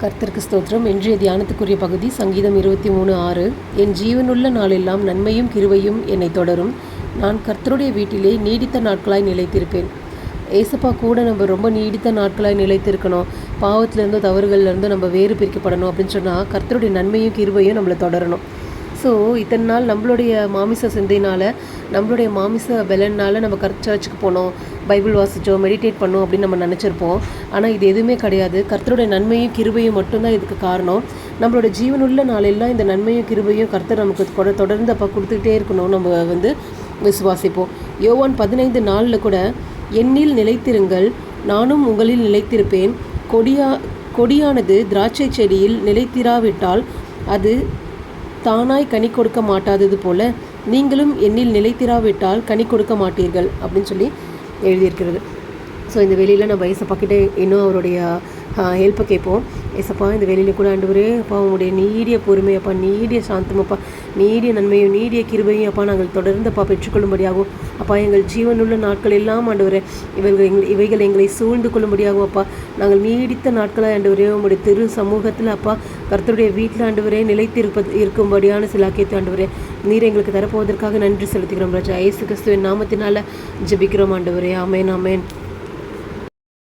கர்த்தருக்கு ஸ்தோத்திரம். இன்றைய தியானத்துக்குரிய பகுதி சங்கீதம் இருபத்தி மூணு ஆறு. என் ஜீவனுள்ள நாளெல்லாம் நன்மையும் கிருவையும் என்னை தொடரும். நான் கர்த்தருடைய வீட்டிலே நீடித்த நாட்களாய் நிலைத்திருப்பேன். ஏசப்பா கூட நம்ம ரொம்ப நீடித்த நாட்களாய் நிலைத்திருக்கணும். பாவத்திலேருந்தோ தவறுகள்லேருந்தோ நம்ம வேறு பிரிக்கப்படணும் அப்படின்னு சொன்னால் கர்த்தருடைய நன்மையும் கிருவையும் நம்மளை தொடரணும். ஸோ இத்தனை நாள் நம்மளுடைய மாமிச சிந்தையினால் நம்மளுடைய மாமிச பலனால் நம்ம கர் சர்ச்சுக்கு போனோம் பைபிள் வாசித்தோம் மெடிடேட் பண்ணோம் அப்படின்னு நம்ம நினச்சிருப்போம். ஆனால் இது எதுவுமே கிடையாது. கர்த்தருடைய நன்மையும் கிருபையும் மட்டும்தான் இதுக்கு காரணம். நம்மளோட ஜீவனுள்ள நாளெல்லாம் இந்த நன்மையும் கிருபையும் கர்த்தர் நமக்கு தொடர்ந்து அப்போ கொடுத்துக்கிட்டே இருக்கணும் நம்ம வந்து விசுவாசிப்போம். யோவான் பதினைந்து நாளில் கூட என்னில் நிலைத்திருங்கள் நானும் உங்களில் நிலைத்திருப்பேன். கொடியா கொடியானது திராட்சை செடியில் நிலைத்திராவிட்டால் அது தானாய் கனி கொடுக்க மாட்டாதது போல நீங்களும் என்னில் நிலைத்திராவிட்டால் கனி கொடுக்க மாட்டீர்கள் அப்படின்னு சொல்லி எழுதியிருக்கிறது. ஸோ இந்த வெளியில் நம்ம வயசை கிட்ட இன்னும் அவருடைய ஹெல்ப்பை கேட்போம். ஏசப்பா இந்த வெளியில் கூட ஆண்டவரே அப்பா உங்களுடைய நீடிய பொறுமையப்பா நீடிய சாந்தமப்பா நீடிய நன்மையும் நீடிய கிருபையும் அப்பா நாங்கள் தொடர்ந்து அப்பா பெற்றுக்கொள்ளும்படியாகும் அப்பா எங்கள் ஜீவனுள்ள நாட்கள் எல்லாம் ஆண்டவரே இவர்கள் எங்கள் இவைகள் எங்களை சூழ்ந்து கொள்ளும்படியாகும் அப்பா நாங்கள் நீடித்த நாட்களாக ஆண்டவரே உங்களுடைய திரு சமூகத்தில் அப்பா கர்த்தருடைய வீட்டில் ஆண்டவரே நிலைத்திருப்பது இருக்கும்படியான சிலாக்கியத்தை ஆண்டவரே நீர் எங்களுக்கு தரப்போவதற்காக நன்றி செலுத்துகிறோம் ராஜா. இயேசு கிறிஸ்துவின் நாமத்தினால ஜெபிக்கிறோம் ஆண்டவரே. ஆமேன் ஆமேன்.